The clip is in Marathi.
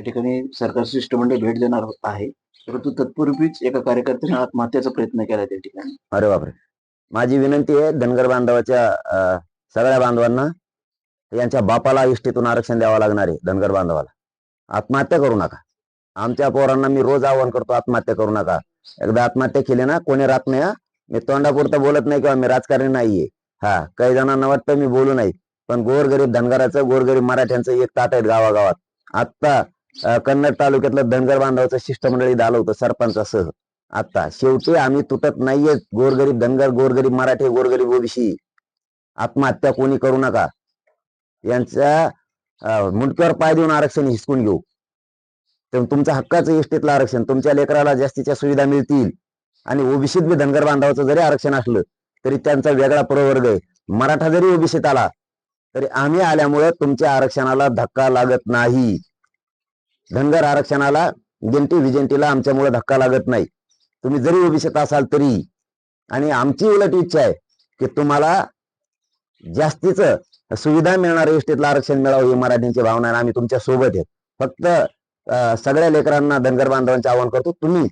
ठिकाणी सरकार शिष्टमंडळ भेट देणार आहे. परंतु तत्पूर्वीच एका कार्यकर्त्याने आत्महत्याचा प्रयत्न केला त्या ठिकाणी. अरे बापरे. माझी विनंती आहे धनगर बांधवाच्या अं, सगळ्या बांधवांना यांच्या बापाला इष्टीतून आरक्षण द्यावं लागणार आहे धनगर बांधवाला. आत्महत्या करू नका. आमच्या पोरांना मी रोज आवाहन करतो आत्महत्या करू नका. एकदा आत्महत्या केली ना कोणी राहत नाही हा. मी तोंडापुरतं बोलत नाही किंवा मी राजकारणी नाहीये. हा काही जणांना वाटतं मी बोलू नाही. पण गोरगरीब धनगराचं गोरगरीब मराठ्यांचं एक ताट आहेत गावागावात. आत्ता कन्नड तालुक्यातलं धनगर बांधवाचं शिष्टमंडळी आलं होतं सरपंचासह. आता शेवटी आम्ही तुटत नाहीये. गोरगरीब धनगर गोरगरीब मराठी गोरगरीब ओबीसी. आत्महत्या कोणी करू नका. यांच्या मुंडक्यावर पाय देऊन आरक्षण हिसकून घेऊ. तर तुमचा हक्काचं इष्टीतलं आरक्षण तुमच्या लेकराला जास्तीच्या सुविधा मिळतील. आणि ओबीसीत बी धनगर बांधवाचं जरी आरक्षण असलं तरी त्यांचा वेगळा प्रवर्ग आहे. मराठा जरी ओबीसीत आला तरी आम्ही आल्यामुळे तुमच्या आरक्षणाला धक्का लागत नाही. धनगर आरक्षणाला गिंटी विजेंटीला आमच्यामुळे धक्का लागत नाही. तुम्ही जरी ओबीसीत असाल तरी. आणि आमची उलट इच्छा आहे की तुम्हाला जास्तीच सुविधा मिळणार इष्टीतलं आरक्षण मिळावं ही मराठींची भावना आहे आणि आम्ही तुमच्यासोबत आहेत. फक्त सगळ्या लेकरांना धनगर बांधवांचे आवाहन करतो तुम्ही